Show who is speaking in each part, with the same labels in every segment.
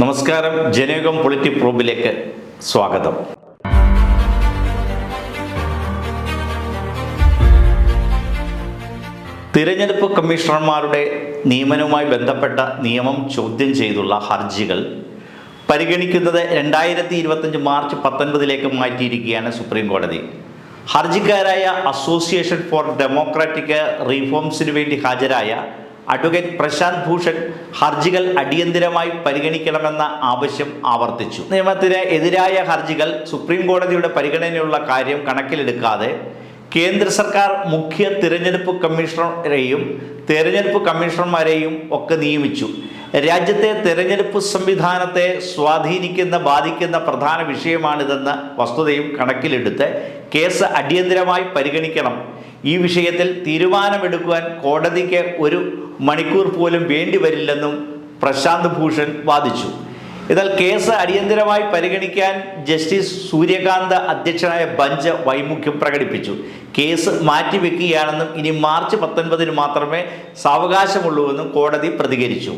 Speaker 1: നമസ്കാരം. ജനയുഗം പൊളിറ്റി പ്രോബിലേക്ക് സ്വാഗതം. തിരഞ്ഞെടുപ്പ് കമ്മീഷണർമാരുടെ നിയമനവുമായി ബന്ധപ്പെട്ട നിയമം ചോദ്യം ചെയ്തുള്ള ഹർജികൾ പരിഗണിക്കുന്നത് രണ്ടായിരത്തി ഇരുപത്തഞ്ച് മാർച്ച് പത്തൊൻപതിലേക്ക് മാറ്റിയിരിക്കുകയാണ് സുപ്രീം കോടതി. ഹർജിക്കാരായ അസോസിയേഷൻ ഫോർ ഡെമോക്രാറ്റിക് റീഫോംസിനു വേണ്ടി ഹാജരായ അഡ്വക്കേറ്റ് പ്രശാന്ത് ഭൂഷൺ ഹർജികൾ അടിയന്തിരമായി പരിഗണിക്കണമെന്ന ആവശ്യം ആവർത്തിച്ചു. നിയമത്തിന് എതിരായ ഹർജികൾ സുപ്രീം കോടതിയുടെ പരിഗണനയുള്ള കാര്യം കണക്കിലെടുക്കാതെ കേന്ദ്ര സർക്കാർ മുഖ്യ തിരഞ്ഞെടുപ്പ് കമ്മീഷണറെയും തിരഞ്ഞെടുപ്പ് കമ്മീഷണർമാരെയും ഒക്കെ നിയമിച്ചു. രാജ്യത്തെ തെരഞ്ഞെടുപ്പ് സംവിധാനത്തെ സ്വാധീനിക്കുന്ന ബാധിക്കുന്ന പ്രധാന വിഷയമാണിതെന്ന വസ്തുതയും കണക്കിലെടുത്ത് കേസ് അടിയന്തരമായി പരിഗണിക്കണം. ഈ വിഷയത്തിൽ തീരുമാനമെടുക്കുവാൻ കോടതിക്ക് ഒരു മണിക്കൂർ പോലും വേണ്ടിവരില്ലെന്നും പ്രശാന്ത് ഭൂഷൺ വാദിച്ചു. എന്നാൽ കേസ് അടിയന്തരമായി പരിഗണിക്കാൻ ജസ്റ്റിസ് സൂര്യകാന്ത് അധ്യക്ഷനായ ബഞ്ച് വൈമുഖ്യം പ്രകടിപ്പിച്ചു. കേസ് മാറ്റിവെക്കുകയാണെന്നും ഇനി മാർച്ച് പത്തൊൻപതിന് മാത്രമേ സാവകാശമുള്ളൂവെന്നും കോടതി പ്രതികരിച്ചു.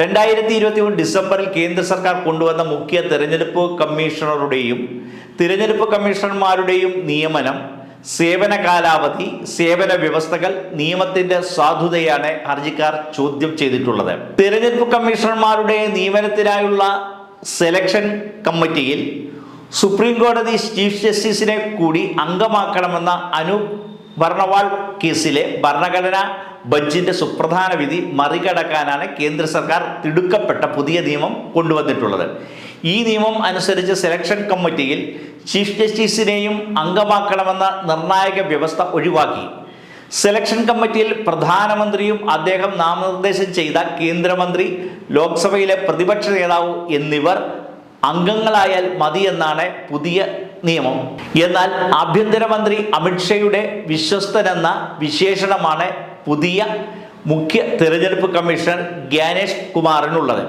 Speaker 1: രണ്ടായിരത്തി ഇരുപത്തി മൂന്ന് ഡിസംബറിൽ കേന്ദ്ര സർക്കാർ കൊണ്ടുവന്ന മുഖ്യ തിരഞ്ഞെടുപ്പ് കമ്മീഷണറുടെയും തിരഞ്ഞെടുപ്പ് കമ്മീഷണർമാരുടെയും നിയമനം സേവന കാലാവധി സേവന വ്യവസ്ഥകൾ നിയമത്തിന്റെ സാധുതയാണ് ഹർജിക്കാർ ചോദ്യം ചെയ്തിട്ടുള്ളത്. തിരഞ്ഞെടുപ്പ് കമ്മീഷണർമാരുടെ നിയമനത്തിനായുള്ള സെലക്ഷൻ കമ്മിറ്റിയിൽ സുപ്രീം കോടതി ചീഫ് ജസ്റ്റിസിനെ കൂടി അംഗമാക്കണമെന്ന അനു ഭരണവാൾ കേസിലെ ഭരണഘടനാ ബഞ്ചിന്റെ സുപ്രധാന വിധി മറികടക്കാനാണ് കേന്ദ്ര സർക്കാർ തിടുക്കപ്പെട്ട പുതിയ നിയമം കൊണ്ടുവന്നിട്ടുള്ളത്. ഈ നിയമം അനുസരിച്ച് സെലക്ഷൻ കമ്മിറ്റിയിൽ ചീഫ് ജസ്റ്റിസിനെയും അംഗമാക്കണമെന്ന നിർണായക വ്യവസ്ഥ ഒഴിവാക്കി. സെലക്ഷൻ കമ്മിറ്റിയിൽ പ്രധാനമന്ത്രിയും അദ്ദേഹം നാമനിർദ്ദേശം ചെയ്ത കേന്ദ്രമന്ത്രി ലോക്സഭയിലെ പ്രതിപക്ഷ നേതാവ് എന്നിവർ അംഗങ്ങളായാൽ മതിയെന്നാണ് പുതിയ നിയമം. എന്നാൽ ആഭ്യന്തരമന്ത്രി അമിത്ഷയുടെ വിശ്വസ്തനെന്ന വിശേഷണമാണ് പുതിയ മുഖ്യ തിരഞ്ഞെടുപ്പ് കമ്മീഷണർ ഗ്യാനേഷ് കുമാറിനുള്ളത്.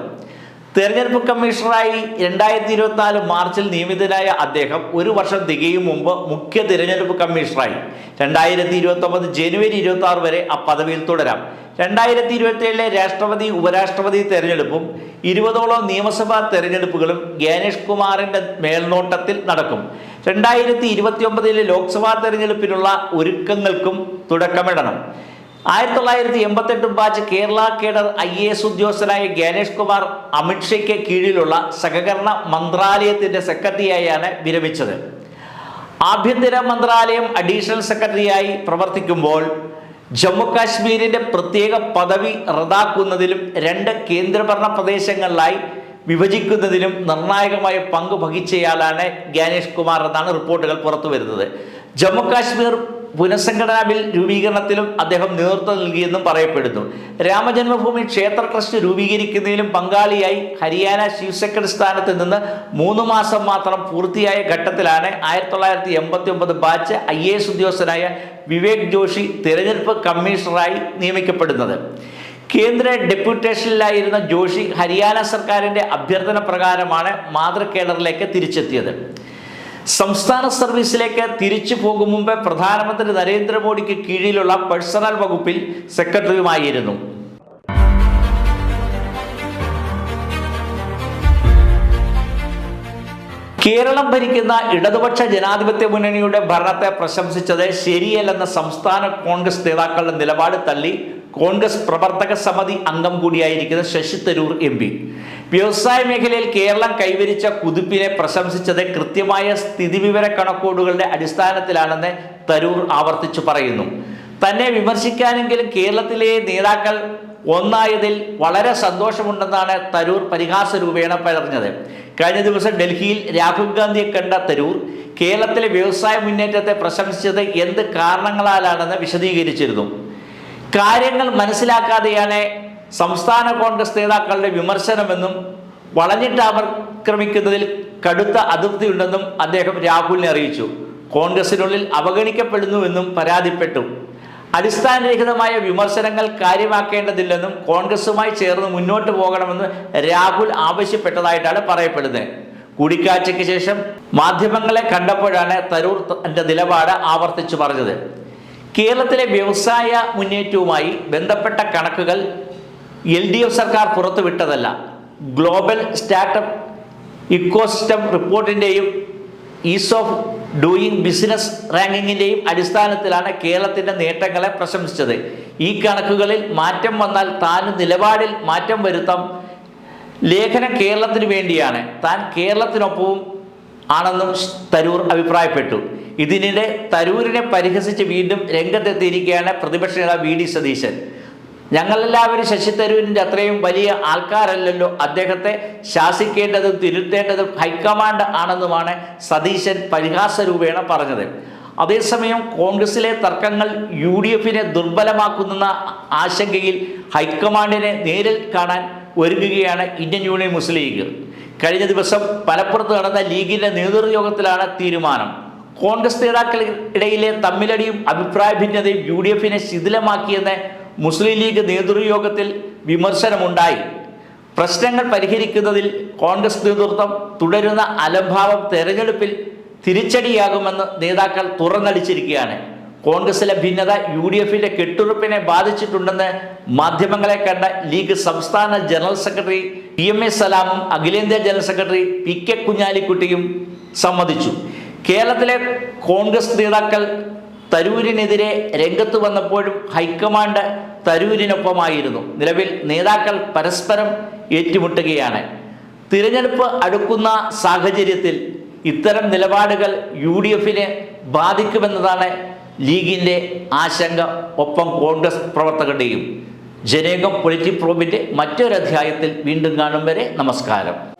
Speaker 1: തെരഞ്ഞെടുപ്പ് കമ്മീഷണറായി രണ്ടായിരത്തി ഇരുപത്തിനാല് മാർച്ചിൽ നിയമിതനായ അദ്ദേഹം ഒരു വർഷം തികയും മുമ്പ് മുഖ്യ തിരഞ്ഞെടുപ്പ് കമ്മീഷണറായി. രണ്ടായിരത്തി ഇരുപത്തി ഒമ്പത് ജനുവരി ഇരുപത്തി ആറ് വരെ ആ പദവിയിൽ തുടരാം. രണ്ടായിരത്തി ഇരുപത്തി ഏഴിലെ രാഷ്ട്രപതി ഉപരാഷ്ട്രപതി തെരഞ്ഞെടുപ്പും ഇരുപതോളം നിയമസഭാ തെരഞ്ഞെടുപ്പുകളും ഗ്യാനേഷ് കുമാറിന്റെ മേൽനോട്ടത്തിൽ നടക്കും. രണ്ടായിരത്തി ഇരുപത്തി ഒമ്പതിലെ ലോക്സഭാ തെരഞ്ഞെടുപ്പിനുള്ള ഒരുക്കങ്ങൾക്കും തുടക്കമിടണം. ആയിരത്തി തൊള്ളായിരത്തി എൺപത്തെട്ട് batch Kerala cadre I A S ഉദ്യോഗസ്ഥനായ ജ്ഞാനേഷ് കുമാർ അമിത്ഷയ്ക്ക് കീഴിലുള്ള സഹകരണ മന്ത്രാലയത്തിന്റെ സെക്രട്ടറിയായാണ് വിരമിച്ചത്. ആഭ്യന്തര മന്ത്രാലയം അഡീഷണൽ സെക്രട്ടറിയായി പ്രവർത്തിക്കുമ്പോൾ ജമ്മു കാശ്മീരിന്റെ പ്രത്യേക പദവി റദ്ദാക്കുന്നതിലും രണ്ട് കേന്ദ്രഭരണ പ്രദേശങ്ങളിലായി വിഭജിക്കുന്നതിലും നിർണായകമായ പങ്ക് വഹിച്ചയാളാണ് ജ്ഞാനേഷ് കുമാർ എന്നാണ് റിപ്പോർട്ടുകൾ പുറത്തു വരുന്നത് ജമ്മു കാശ്മീർ പുനഃസംഘടനാ ബിൽ രൂപീകരണത്തിലും അദ്ദേഹം നേതൃത്വം നൽകിയെന്നും പറയപ്പെടുന്നു. രാമജന്മഭൂമി ക്ഷേത്ര ട്രസ്റ്റ് രൂപീകരിക്കുന്നതിലും പങ്കാളിയായി ഹരിയാന ചീഫ് സെക്രട്ടറി സ്ഥാനത്ത് നിന്ന് മൂന്ന് മാസം മാത്രം പൂർത്തിയായ ഘട്ടത്തിലാണ് ആയിരത്തി തൊള്ളായിരത്തി എൺപത്തി ഒമ്പത് ബാച്ച് ഐ എ എസ് ഉദ്യോഗസ്ഥനായ വിവേക് ജോഷി തിരഞ്ഞെടുപ്പ് കമ്മീഷണറായി നിയമിക്കപ്പെടുന്നത്. കേന്ദ്ര ഡെപ്യൂട്ടേഷനിലായിരുന്ന ജോഷി ഹരിയാന സർക്കാരിന്റെ അഭ്യർത്ഥന പ്രകാരമാണ് മാതൃകേഡറിലേക്ക് തിരിച്ചെത്തിയത്. സംസ്ഥാന സർവീസിലേക്ക് തിരിച്ചു പോകും മുമ്പ് പ്രധാനമന്ത്രി നരേന്ദ്രമോദിക്ക് കീഴിലുള്ള പേഴ്സണൽ വകുപ്പിൽ സെക്രട്ടറിയുമായിരുന്നു. കേരളം ഭരിക്കുന്ന ഇടതുപക്ഷ ജനാധിപത്യ മുന്നണിയുടെ ഭരണത്തെ പ്രശംസിച്ചത് ശരിയല്ലെന്ന സംസ്ഥാന കോൺഗ്രസ് നേതാക്കളുടെ നിലപാട് തള്ളി കോൺഗ്രസ് പ്രവർത്തക സമിതി അംഗം കൂടിയായിരിക്കുന്ന ശശി തരൂർ എം വ്യവസായ മേഖലയിൽ കേരളം കൈവരിച്ച കുതിപ്പിനെ പ്രശംസിച്ചത് കൃത്യമായ സ്ഥിതിവിവര കണക്കോടുകളുടെ അടിസ്ഥാനത്തിലാണെന്ന് തരൂർ ആവർത്തിച്ചു പറയുന്നു. തന്നെ വിമർശിക്കാനെങ്കിലും കേരളത്തിലെ നേതാക്കൾ ഒന്നായതിൽ വളരെ സന്തോഷമുണ്ടെന്നാണ് തരൂർ പരിഹാസ രൂപേണ പറഞ്ഞത് കഴിഞ്ഞ ദിവസം ഡൽഹിയിൽ രാഹുൽ ഗാന്ധിയെ കണ്ട തരൂർ കേരളത്തിലെ വ്യവസായ മുന്നേറ്റത്തെ പ്രശംസിച്ചത് എന്ത് കാരണങ്ങളാലാണെന്ന് വിശദീകരിച്ചിരുന്നു. കാര്യങ്ങൾ മനസ്സിലാക്കാതെയാണ് സംസ്ഥാന കോൺഗ്രസ് നേതാക്കളുടെ വിമർശനമെന്നും വളഞ്ഞിട്ട് ആക്രമിക്കുന്നതിൽ കടുത്ത അതൃപ്തിയുണ്ടെന്നും അദ്ദേഹം രാഹുലിനെ അറിയിച്ചു. കോൺഗ്രസിനുള്ളിൽ അവഗണിക്കപ്പെടുന്നുവെന്നും പരാതിപ്പെട്ടു. അടിസ്ഥാനരഹിതമായ വിമർശനങ്ങൾ കാര്യമാക്കേണ്ടതില്ലെന്നും കോൺഗ്രസുമായി ചേർന്ന് മുന്നോട്ട് പോകണമെന്ന് രാഹുൽ ആവശ്യപ്പെട്ടതായിട്ടാണ് പറയപ്പെടുന്നത്. കൂടിക്കാഴ്ചയ്ക്ക് ശേഷം മാധ്യമങ്ങളെ കണ്ടപ്പോഴാണ് തരൂർ തന്റെ നിലപാട് ആവർത്തിച്ചു പറഞ്ഞത്. കേരളത്തിലെ വ്യവസായ മുന്നേറ്റവുമായി ബന്ധപ്പെട്ട കണക്കുകൾ എൽ ഡി എഫ് സർക്കാർ പുറത്തുവിട്ടതല്ല. ഗ്ലോബൽ സ്റ്റാർട്ടപ്പ് ഇക്കോസിസ്റ്റം റിപ്പോർട്ടിന്റെയും ഈസ് ഓഫ് ഡൂയിങ് ബിസിനസ് റാങ്കിങ്ങിന്റെയും അടിസ്ഥാനത്തിലാണ് കേരളത്തിന്റെ നേട്ടങ്ങളെ പ്രശംസിച്ചത്. ഈ കണക്കുകളിൽ മാറ്റം വന്നാൽ താൻ നിലപാടിൽ മാറ്റം വരുത്താം. ലേഖനം കേരളത്തിന് വേണ്ടിയാണ്. താൻ കേരളത്തിനൊപ്പവും ആണെന്നും തരൂർ അഭിപ്രായപ്പെട്ടു. ഇതിനിടെ തരൂരിനെ പരിഹസിച്ച് വീണ്ടും രംഗത്തെത്തിയിരിക്കുകയാണ് പ്രതിപക്ഷ നേതാവ് വി ഡി സതീശൻ. ഞങ്ങളെല്ലാവരും ശശി തരൂരിന്റെ അത്രയും വലിയ ആൾക്കാരല്ലല്ലോ. അദ്ദേഹത്തെ ശാസിക്കേണ്ടതും തിരുത്തേണ്ടതും ഹൈക്കമാൻഡ് ആണെന്നുമാണ് സതീശൻ പരിഹാസരൂപേണ പറഞ്ഞത്. അതേസമയം കോൺഗ്രസിലെ തർക്കങ്ങൾ യു ഡി എഫിനെ ദുർബലമാക്കുന്ന ആശങ്കയിൽ ഹൈക്കമാൻഡിനെ നേരിൽ കാണാൻ ഒരുങ്ങുകയാണ് ഇന്ത്യൻ യൂണിയൻ മുസ്ലിം ലീഗ്. കഴിഞ്ഞ ദിവസം മലപ്പുറത്ത് നടന്ന ലീഗിന്റെ നേതൃയോഗത്തിലാണ് തീരുമാനം. കോൺഗ്രസ് നേതാക്കളിടയിലെ തമ്മിലടിയും അഭിപ്രായ ഭിന്നതയും യു ഡി എഫിനെ ശിഥിലമാക്കിയെന്ന് മുസ്ലിം ലീഗ് നേതൃയോഗത്തിൽ വിമർശനമുണ്ടായി. പ്രശ്നങ്ങൾ പരിഹരിക്കുന്നതിൽ കോൺഗ്രസ് നേതൃത്വം തുടരുന്ന അലംഭാവം തെരഞ്ഞെടുപ്പിൽ തിരിച്ചടിയാകുമെന്ന് നേതാക്കൾ തുറന്നടിച്ചിരിക്കുകയാണ്. കോൺഗ്രസിലെ ഭിന്നത യു ഡി എഫിന്റെ കെട്ടുറപ്പിനെ ബാധിച്ചിട്ടുണ്ടെന്ന് മാധ്യമങ്ങളെ കണ്ട ലീഗ് സംസ്ഥാന general secretary P M A സലാമും അഖിലേന്ത്യാ ജനറൽ സെക്രട്ടറി പി കെ കുഞ്ഞാലിക്കുട്ടിയും സമ്മതിച്ചു. കേരളത്തിലെ കോൺഗ്രസ് നേതാക്കൾ തരൂരിനെതിരെ രംഗത്ത് വന്നപ്പോഴും ഹൈക്കമാൻഡ് തരൂരിനൊപ്പമായിരുന്നു. നിലവിൽ നേതാക്കൾ പരസ്പരം ഏറ്റുമുട്ടുകയാണ്. തിരഞ്ഞെടുപ്പ് അടുക്കുന്ന സാഹചര്യത്തിൽ ഇത്തരം നിലപാടുകൾ യു ഡി എഫിനെ ബാധിക്കുമെന്നതാണ് ലീഗിന്റെ ആശങ്ക. ഒപ്പം കോൺഗ്രസ് പ്രവർത്തകരുടെയും ജനേകം പൊളിറ്റി പ്രോബിന്റെ മറ്റൊരധ്യായത്തിൽ വീണ്ടും കാണും വരെ. നമസ്കാരം.